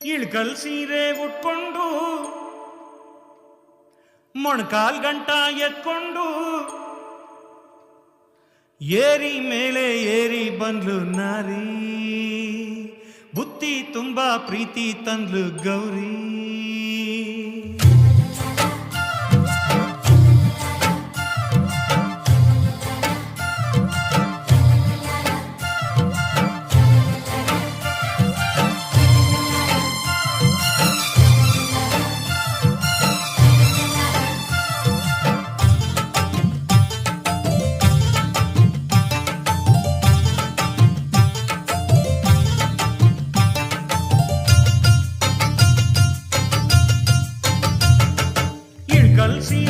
ಇಳ್ಕಲ್ ಸೀರೆ ಉಟ್ಕೊಂಡು, ಮೊಣಕಾಲ್ ಗಂಟ ಎತ್ಕೊಂಡು, ಏರಿ ಮೇಲೆ ಏರಿ ಬಂದ್ಲು ನಾರಿ, ಬುತ್ತಿ ತುಂಬಾ ಪ್ರೀತಿ ತಂದ್ಲು ಗೌರಿ. see